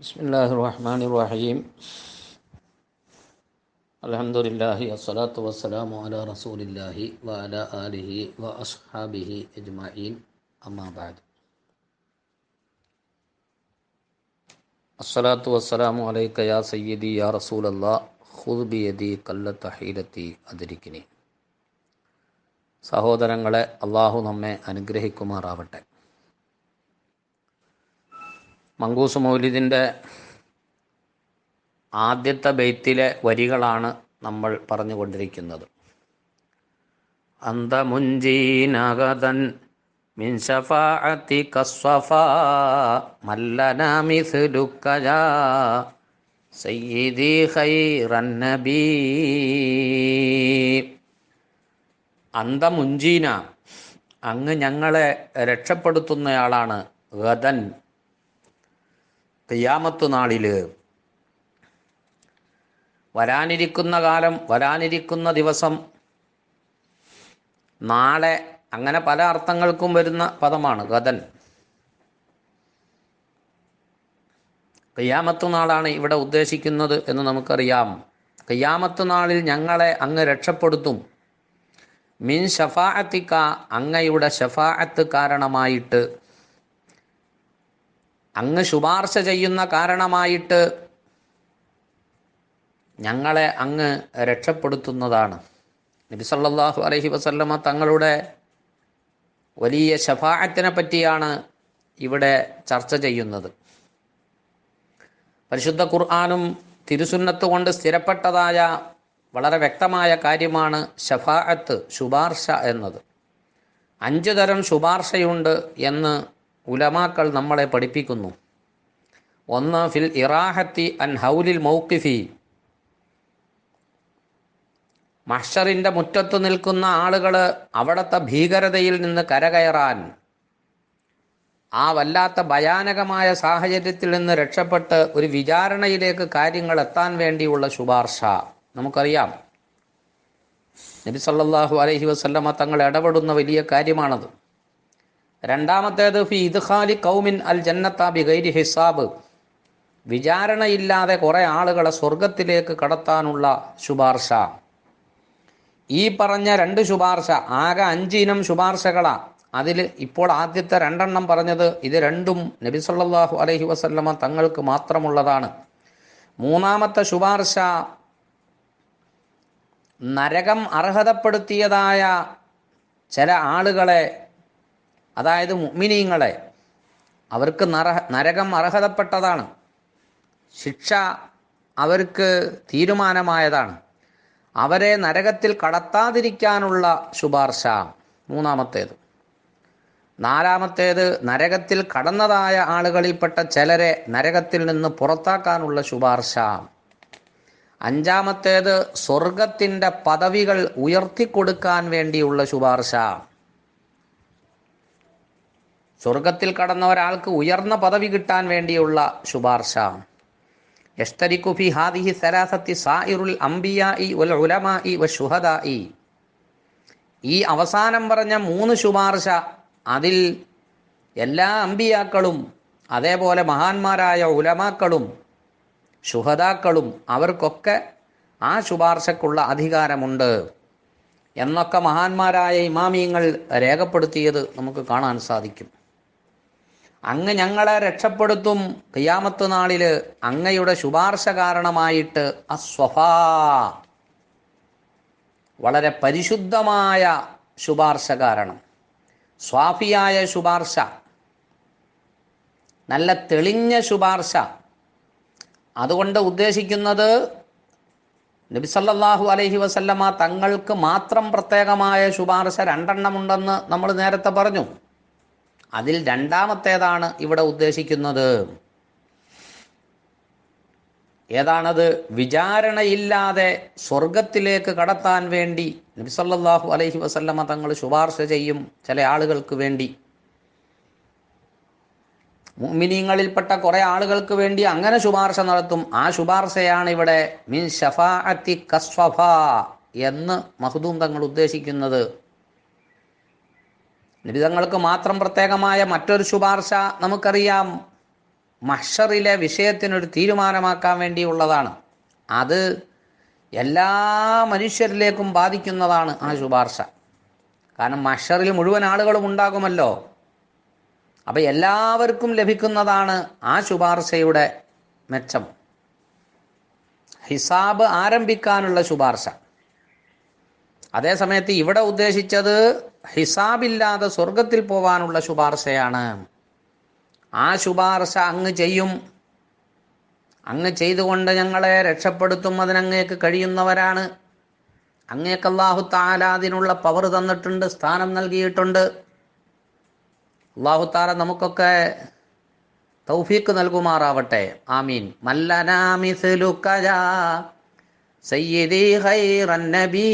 بسم الله الرحمن الرحيم الحمد لله والصلاة والسلام على رسول الله وعلى آله وأصحابه أجمعين أما بعد الصلاة والسلام عليك يا سيدي يا رسول الله خذ بيدي قلت حيلتي أدركني സഹോദരങ്ങളെ അള്ളാഹു നമ്മെ അനുഗ്രഹിക്കുമാറാവട്ടെ മങ്കൂസ് മൗലിദിന്റെ ആദ്യത്തെ ബെയ്ത്തിലെ വരികളാണ് നമ്മൾ പറഞ്ഞുകൊണ്ടിരിക്കുന്നത്. അന്തമുഞ്ചീനഗതൻ മിൻ കസ്വഫ കസ്വഫാ മല്ലന മിസ്ലുക്കജാ സയ്യിദി ഖൈറൻ നബീ. അന്തമുഞ്ചീന അങ്ങ് ഞങ്ങളെ രക്ഷപ്പെടുത്തുന്നയാളാണ് ഗതൻ ഖിയാമത്ത് നാളിൽ വരാനിരിക്കുന്ന കാലം വരാനിരിക്കുന്ന ദിവസം നാളെ അങ്ങനെ പല അർത്ഥങ്ങൾക്കും വരുന്ന പദമാണ് ഗതൻ കയ്യാമത്ത് നാളാണ് ഇവിടെ ഉദ്ദേശിക്കുന്നത് എന്ന് നമുക്കറിയാം. കയ്യാമത്ത് നാളിൽ ഞങ്ങളെ അങ്ങ് രക്ഷപ്പെടുത്തും. മിൻ ഷഫാഅത്തിക്ക അങ്ങയുടെ ഷഫാഅത്ത് കാരണമായിട്ട് അങ്ങ് ശുപാർശ ചെയ്യുന്ന കാരണമായിട്ട് ഞങ്ങളെ അങ്ങ് രക്ഷപ്പെടുത്തുന്നതാണ്. നബി സല്ലല്ലാഹു അലൈഹി വസല്ലമ തങ്ങളുടെ വലിയ ഷഫാഅത്തിനെ പറ്റിയാണ് ഇവിടെ ചർച്ച ചെയ്യുന്നത്. പരിശുദ്ധ ഖുർആാനും തിരുസുന്നത്ത് കൊണ്ട് സ്ഥിരപ്പെട്ടതായ വളരെ വ്യക്തമായ കാര്യമാണ് ഷഫാഅത്ത് ശുപാർശ എന്നത്. അഞ്ച് തരം ശുപാർശയുണ്ട് എന്ന് ഉലമാക്കൾ നമ്മളെ പഠിപ്പിക്കുന്നു. ഒന്ന് ഫിൽ ഇറാഹത്തി അൻ ഹൗലിൽ മൗക്കിഫി മഷറിന്റെ മുറ്റത്ത് നിൽക്കുന്ന ആളുകൾ അവിടുത്തെ ഭീകരതയിൽ നിന്ന് കരകയറാൻ ആ വല്ലാത്ത ഭയാനകമായ സാഹചര്യത്തിൽ നിന്ന് രക്ഷപ്പെട്ട് ഒരു വിചാരണയിലേക്ക് കാര്യങ്ങൾ എത്താൻ വേണ്ടിയുള്ള ശുപാർശ. നമുക്കറിയാം. നബി സല്ലല്ലാഹു അലൈഹി വസല്ലമ തങ്ങൾ ഇടപെടുന്ന വലിയ കാര്യമാണത്. രണ്ടാമത്തേത് ഫി ഇദ്ഖാലി കൗമിൻ അൽ ജന്നത്ത ബിഗൈരി ഹിസാബ്. വിചാരണയില്ലാതെ കുറേ ആളുകളെ സ്വർഗത്തിലേക്ക് കടത്താനുള്ള ശുപാർശ. ഈ പറഞ്ഞ രണ്ട് ശുപാർശ ആകെ അഞ്ചിനം ശുപാർശകളാ. അതിൽ ഇപ്പോൾ ആദ്യത്തെ രണ്ടെണ്ണം പറഞ്ഞത് ഇത് രണ്ടും നബി സല്ലല്ലാഹു അലൈഹി വസല്ലമ തങ്ങൾക്ക് മാത്രമുള്ളതാണ്. മൂന്നാമത്തെ ശുപാർശ നരകം അർഹതപ്പെടുത്തിയതായ ചില ആളുകളെ അതായത് മുഅ്മിനീങ്ങളെ അവർക്ക് നര നരകം അർഹതപ്പെട്ടതാണ്. ശിക്ഷ അവർക്ക് തീരുമാനമായതാണ്. അവരെ നരകത്തിൽ കടത്താതിരിക്കാനുള്ള ശുപാർശ. മൂന്നാമത്തേത്. നാലാമത്തേത് നരകത്തിൽ കടന്നതായ ആളുകളിൽപ്പെട്ട ചിലരെ നരകത്തിൽ നിന്ന് പുറത്താക്കാനുള്ള ശുപാർശ. അഞ്ചാമത്തേത് സ്വർഗത്തിന്റെ പദവികൾ ഉയർത്തിക്കൊടുക്കാൻ വേണ്ടിയുള്ള ശുപാർശ. സ്വർഗത്തിൽ കടന്ന ഒരാൾക്ക് ഉയർന്ന പദവി കിട്ടാൻ വേണ്ടിയുള്ള ശുപാർശ. യസ്തരിക്കു ഫി ഹാദിഹി സലാസത്തി സായിറുൽ അംബിയായി വൽ ഉലമായി വ ഈ അവസാനം പറഞ്ഞ മൂന്ന് ശുപാർശ അതിൽ എല്ലാ അമ്പിയാക്കളും അതേപോലെ മഹാന്മാരായ ഉലമാക്കളും ശുഹദാക്കളും അവർക്കൊക്കെ ആ ശുപാർശക്കുള്ള അധികാരമുണ്ട് എന്നൊക്കെ മഹാന്മാരായ ഇമാമിയങ്ങൾ രേഖപ്പെടുത്തിയത് നമുക്ക് കാണാൻ സാധിക്കും. അങ്ങ് ഞങ്ങളെ രക്ഷപ്പെടുത്തും. കയ്യാമത്ത് നാളിൽ അങ്ങയുടെ ശുപാർശ കാരണമായിട്ട് അസ്വഫാ. വളരെ പരിശുദ്ധമായ ശുപാർശ കാരണം. സ്വാഫിയായ ശുപാർശ. നല്ല തെളിഞ്ഞ ശുപാർശ. അതുകൊണ്ട് ഉദ്ദേശിക്കുന്നത് നബിസല്ലാഹു അലഹി വസല്ലമ തങ്ങൾക്ക് മാത്രം പ്രത്യേകമായ ശുപാർശ രണ്ടെണ്ണമുണ്ടെന്ന് നമ്മൾ നേരത്തെ പറഞ്ഞു. അതിൽ രണ്ടാമത്തേതാണ് ഇവിടെ ഉദ്ദേശിക്കുന്നത്. ഏതാണത്? വിചാരണയില്ലാതെ സ്വർഗത്തിലേക്ക് കടത്താൻ വേണ്ടി നബിസല്ലാഹു അലൈഹി വസല്ലമ തങ്ങൾ ശുപാർശ ചെയ്യും ചില ആളുകൾക്ക് വേണ്ടി. മുഅ്മിനീങ്ങളിൽപ്പെട്ട കുറേ ആളുകൾക്ക് വേണ്ടി അങ്ങനെ ശുപാർശ നടത്തും. ആ ശുപാർശയാണ് ഇവിടെ മിൻ ഷഫാഅത്തി കസ്വഫ എന്ന് മഹദൂം തങ്ങൾ ഉദ്ദേശിക്കുന്നത്. നിബിതങ്ങൾക്ക് മാത്രം പ്രത്യേകമായ മറ്റൊരു ശുപാർശ നമുക്കറിയാം. മഷറിലെ വിഷയത്തിനൊരു തീരുമാനമാക്കാൻ വേണ്ടിയുള്ളതാണ് അത് എല്ലാ മനുഷ്യരിലേക്കും ബാധിക്കുന്നതാണ് ആ ശുപാർശ. കാരണം മഷറിൽ മുഴുവൻ ആളുകളും ഉണ്ടാകുമല്ലോ. അപ്പം എല്ലാവർക്കും ലഭിക്കുന്നതാണ് ആ ശുപാർശയുടെ മെച്ചം. ഹിസാബ് ആരംഭിക്കാനുള്ള ശുപാർശ. അതേസമയത്ത് ഇവിടെ ഉദ്ദേശിച്ചത് ഹിസാബില്ലാതെ സ്വർഗത്തിൽ പോവാനുള്ള ശുപാർശയാണ്. ആ ശുപാർശ അങ്ങ് ചെയ്യും. അങ്ങ് ചെയ്തുകൊണ്ട് ഞങ്ങളെ രക്ഷപ്പെടുത്തും. അതിനങ്ങേക്ക് കഴിയുന്നവരാണ്. അങ്ങേക്ക് അള്ളാഹു താല അതിനുള്ള പവർ തന്നിട്ടുണ്ട് സ്ഥാനം നൽകിയിട്ടുണ്ട്. അള്ളാഹു താല നമുക്കൊക്കെ തൗഫീക്ക് നൽകുമാറാവട്ടെ. ആമീൻ. മല്ലനാമിസ്ലുക്കജ സയ്യിദി നബീ.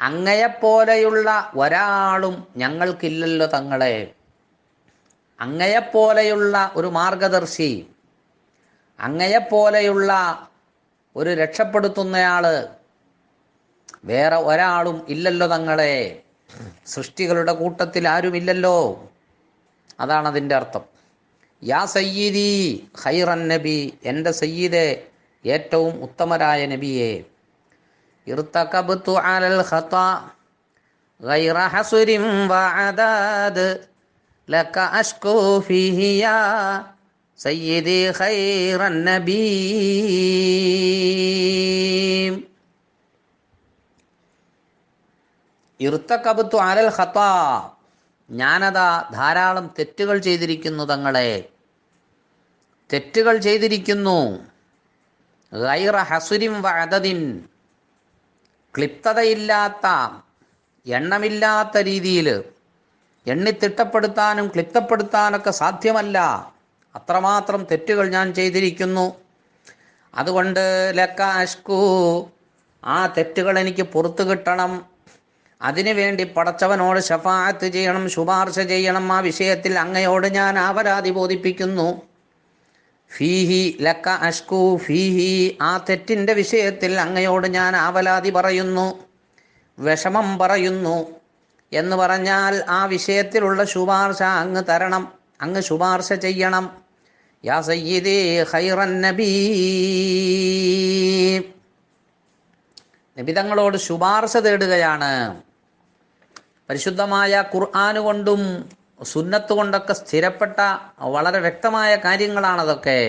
അങ്ങയെപ്പോലെയുള്ള ഒരാളും ഞങ്ങൾക്കില്ലല്ലോ തങ്ങളെ. അങ്ങയെപ്പോലെയുള്ള ഒരു മാർഗദർശി അങ്ങയെപ്പോലെയുള്ള ഒരു രക്ഷപ്പെടുത്തുന്നയാൾ വേറെ ഒരാളും ഇല്ലല്ലോ തങ്ങളെ. സൃഷ്ടികളുടെ കൂട്ടത്തിൽ ആരുമില്ലല്ലോ. അതാണ് അതിന്റെ അർത്ഥം. യാ സയ്യിദി ഹൈറൻ നബി എന്റെ സയ്യിദെ ഏറ്റവും ഉത്തമരായ നബിയെ. ഇർത്തകബ്തു അലൽ ഖതാ غير حصر وعداد لك أشكو فيه يا سيدي خير النبي ഇർത്തക്കബത്തു അലൽ ഖത്താ ഞാനതാ ധാരാളം തെറ്റുകൾ ചെയ്തിരിക്കുന്നു തങ്ങളെ തെറ്റുകൾ ചെയ്തിരിക്കുന്നു ഗൈറ ഹസുരിം വഅദദിൻ ക്ലിപ്തതയില്ലാത്ത എണ്ണമില്ലാത്ത രീതിയിൽ എണ്ണിത്തിട്ടപ്പെടുത്താനും ക്ലിപ്തപ്പെടുത്താനൊക്കെ സാധ്യമല്ല. അത്രമാത്രം തെറ്റുകൾ ഞാൻ ചെയ്തിരിക്കുന്നു. അതുകൊണ്ട് ലക്ക അഷ്കു ആ തെറ്റുകൾ എനിക്ക് പുറത്തു കിട്ടണം. അതിനുവേണ്ടി പടച്ചവനോട് ഷഫാത്ത് ചെയ്യണം ശുപാർശ ചെയ്യണം. ആ വിഷയത്തിൽ അങ്ങയോട് ഞാൻ ആപരാധി ബോധിപ്പിക്കുന്നു. ഫീഹി ലക്ക അഷ്കു ഫീഹി. ആ തെറ്റിന്റെ വിഷയത്തിൽ അങ്ങയോട് ഞാൻ ആവലാതി പറയുന്നു വിഷമം പറയുന്നു എന്ന് പറഞ്ഞാൽ ആ വിഷയത്തിലുള്ള ശുപാർശ അങ്ങ് തരണം അങ്ങ് ശുപാർശ ചെയ്യണം. യാ സയ്യിദേ ഹൈറൻ നബീ. നിബിതങ്ങളോട് ശുപാർശ തേടുകയാണ്. പരിശുദ്ധമായ ഖുർആാന് കൊണ്ടും സുന്നത്ത് കൊണ്ടൊക്കെ സ്ഥിരപ്പെട്ട വളരെ വ്യക്തമായ കാര്യങ്ങളാണതൊക്കെ.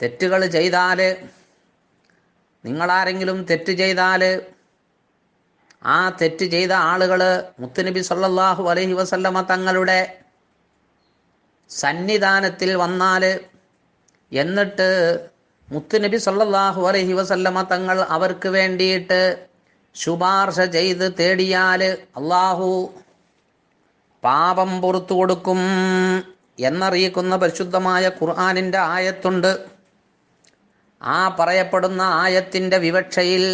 തെറ്റുകൾ ചെയ്താൽ നിങ്ങളാരെങ്കിലും തെറ്റ് ചെയ്താൽ ആ തെറ്റ് ചെയ്ത ആളുകൾ മുത്തുനബി സല്ലാഹു അലഹി വസല്ലമ തങ്ങളുടെ സന്നിധാനത്തിൽ വന്നാൽ എന്നിട്ട് മുത്തുനബി സല്ലാഹു അലഹി വസല്ലമ തങ്ങൾ അവർക്ക് വേണ്ടിയിട്ട് ശുപാർശ ചെയ്ത് തേടിയാൽ അള്ളാഹു പാപം പുറത്തു കൊടുക്കും എന്നറിയിക്കുന്ന പരിശുദ്ധമായ ഖുർആാനിന്റെ ആയത്തുണ്ട്. ആ പറയപ്പെടുന്ന ആയത്തിന്റെ വിവക്ഷയിൽ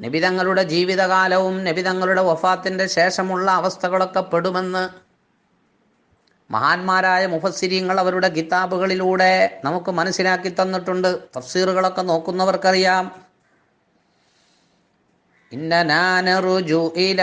നബിതങ്ങളുടെ ജീവിതകാലവും നബിതങ്ങളുടെ വഫാത്തിന്റെ ശേഷമുള്ള അവസ്ഥകളൊക്കെ പെടുമെന്ന് മഹാന്മാരായ മുഫസ്സിരിങ്ങൾ അവരുടെ കിതാബുകളിലൂടെ നമുക്ക് മനസ്സിലാക്കി തന്നിട്ടുണ്ട്. തഫ്സീറുകളൊക്കെ നോക്കുന്നവർക്കറിയാം. ഇന്നനാനറുജു ഇല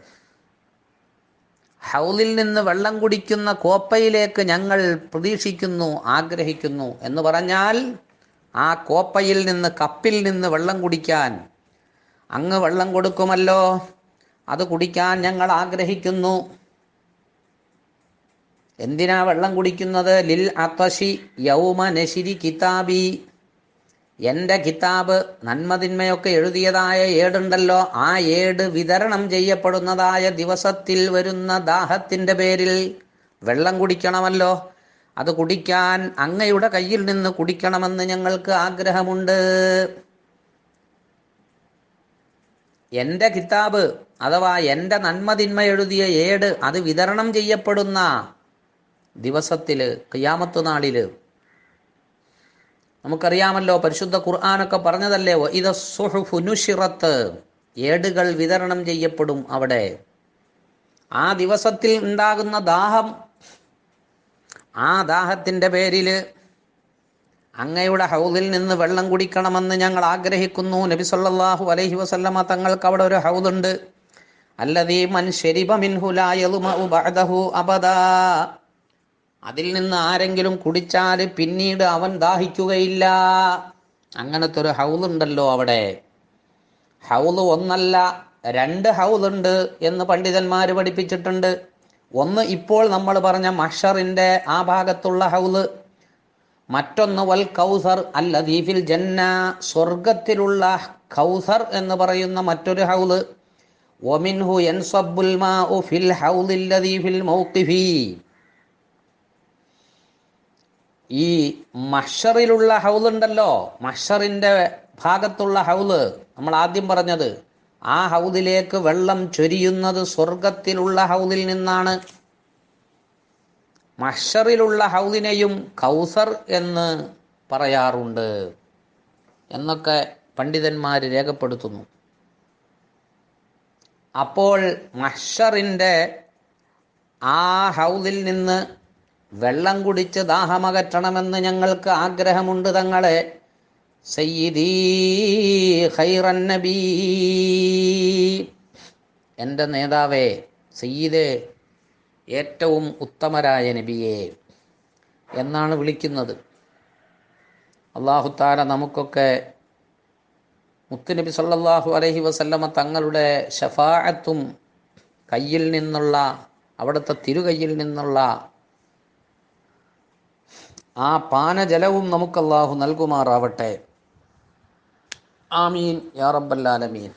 ഹൗലിൽ നിന്ന് വെള്ളം കുടിക്കുന്ന കോപ്പയിലേക്ക് ഞങ്ങൾ പ്രതീക്ഷിക്കുന്നു ആഗ്രഹിക്കുന്നു എന്ന് പറഞ്ഞാൽ ആ കോപ്പയിൽ നിന്ന് കപ്പിൽ നിന്ന് വെള്ളം കുടിക്കാൻ. അങ്ങ് വെള്ളം കൊടുക്കുമല്ലോ. അത് കുടിക്കാൻ ഞങ്ങൾ ആഗ്രഹിക്കുന്നു. എന്തിനാ വെള്ളം കുടിക്കുന്നത്? ലിൽ അത്തശി യൗമ നശിരി കിതാബി. എന്റെ കിതാബ് നന്മതിന്മയൊക്കെ എഴുതിയതായ ഏടുണ്ടല്ലോ ആ ഏട് വിതരണം ചെയ്യപ്പെടുന്നതായ ദിവസത്തിൽ വരുന്ന ദാഹത്തിന്റെ പേരിൽ വെള്ളം കുടിക്കണമല്ലോ. അത് കുടിക്കാൻ അങ്ങയുടെ കയ്യിൽ നിന്ന് കുടിക്കണമെന്ന് ഞങ്ങൾക്ക് ആഗ്രഹമുണ്ട്. എന്റെ കിതാബ് അഥവാ എന്റെ നന്മതിന്മ എഴുതിയ ഏട് അത് വിതരണം ചെയ്യപ്പെടുന്ന ദിവസത്തിൽ ഖിയാമത്ത് നാളിൽ നമുക്കറിയാമല്ലോ പരിശുദ്ധ ഖുർആാനൊക്കെ പറഞ്ഞതല്ലേ ഇത് സുഹുനുഷിറത്ത് ഏടുകൾ വിതരണം ചെയ്യപ്പെടും അവിടെ. ആ ദിവസത്തിൽ ഉണ്ടാകുന്ന ദാഹം ആ ദാഹത്തിന്റെ പേരിൽ അങ്ങയുടെ ഹൗദിൽ നിന്ന് വെള്ളം കുടിക്കണമെന്ന് ഞങ്ങൾ ആഗ്രഹിക്കുന്നു. നബി സല്ലാഹു അലൈഹി വസല്ലമ തങ്ങൾക്ക് അവിടെ ഒരു ഹൗദുണ്ട്. അല്ലതീ മൻ ശരിബ മിൻഹു ലാ യളുമഉ ബഅദഹു അബദാ. അതിൽ നിന്ന് ആരെങ്കിലും കുടിച്ചാൽ പിന്നീട് അവൻ ദാഹിക്കുകയില്ല. അങ്ങനത്തെ ഒരു ഹൗലുണ്ടല്ലോ അവിടെ. ഹൗൽ ഒന്നല്ല രണ്ട് ഹൗലുണ്ട് എന്ന് പണ്ഡിതന്മാർ പഠിപ്പിച്ചിട്ടുണ്ട്. ഒന്ന് ഇപ്പോൾ നമ്മൾ പറഞ്ഞ മഷറിന്റെ ആ ഭാഗത്തുള്ള ഹൗൽ മറ്റൊന്ന് വൽ കൗസർ അല്ല ദീഫിൽ ജന്ന. സ്വർഗത്തിലുള്ള കൗസർ എന്ന് പറയുന്ന മറ്റൊരു ഹൗൽ ഒമിൻഹു യൻസബ്ബുൽ മാഉ ഫിൽ ഹൗലില്ല ദീഫിൽ മൗഖിഫി ഈ മഷറിലുള്ള ഹൗലുണ്ടല്ലോ മഷറിന്റെ ഭാഗത്തുള്ള ഹൗൽ നമ്മൾ ആദ്യം പറഞ്ഞത് ആ ഹൗദിലേക്ക് വെള്ളം ചൊരിയുന്നത് സ്വർഗത്തിലുള്ള ഹൗദിൽ നിന്നാണ്. മഷറിലുള്ള ഹൗദിനെയും കൗസർ എന്ന് പറയാറുണ്ട് എന്നൊക്കെ പണ്ഡിതന്മാർ രേഖപ്പെടുത്തുന്നു. അപ്പോൾ മഷറിന്റെ ആ ഹൗദിൽ നിന്ന് വെള്ളം കുടിച്ച് ദാഹമകറ്റണമെന്ന് ഞങ്ങൾക്ക് ആഗ്രഹമുണ്ട് തങ്ങളെ. എന്റെ നേതാവേ സയ്യിദേ ഏറ്റവും ഉത്തമരായ നബിയെ എന്നാണ് വിളിക്കുന്നത്. അള്ളാഹുത്താല നമുക്കൊക്കെ മുത്തുനബി സല്ലാഹു അലഹി വസല്ലമ തങ്ങളുടെ ഷഫാഅത്തും കയ്യിൽ നിന്നുള്ള അവിടുത്തെ തിരുകയ്യിൽ നിന്നുള്ള ആ പാനജലവും നമുക്ക് അള്ളാഹു നൽകുമാറാവട്ടെ. ആമീൻ. യാ റബ്ബല്ലാലമീൻ